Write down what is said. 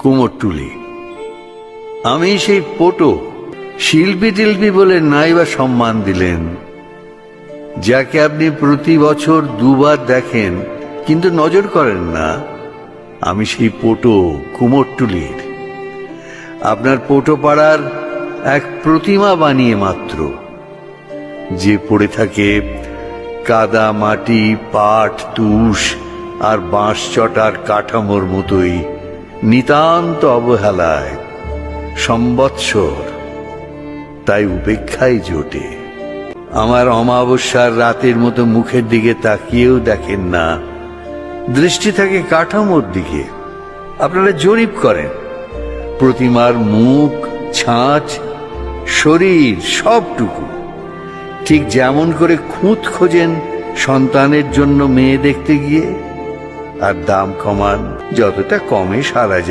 কুমোরটুলি। আমি সেই পটো শিল্পী টিল্পী বলে নাই বা সম্মান দিলেন, যাকে আপনি প্রতি বছর দুবার দেখেন, কিন্তু নজর করেন না। আমি সেই পটো, কুমোরটুলির। আপনার পোটো পাড়ার এক প্রতিমা বানিয়ে মাত্র, যে পড়ে থাকে কাদা, মাটি, পাট, তুষ আর বাঁশ চটার কাঠামোর মতোই। নিতান্ত অবহেলায়, সম্বৎসর, তাই উপেক্ষাই জোটে। আমার অমাবস্যার রাতের মতো মুখের দিকে তাকিয়েও দেখেন না। দৃষ্টি থাকে কাঠামোর দিকে। আপনারা জরিপ করেন। প্রতিমার মুখ, ছাঁচ, শরীর সবটুকু। ঠিক যেমন করে খুঁত খোঁজেন সন্তানের জন্য মেয়ে দেখতে গিয়ে। আর দাম কমান যতটা কমে সারা যায়।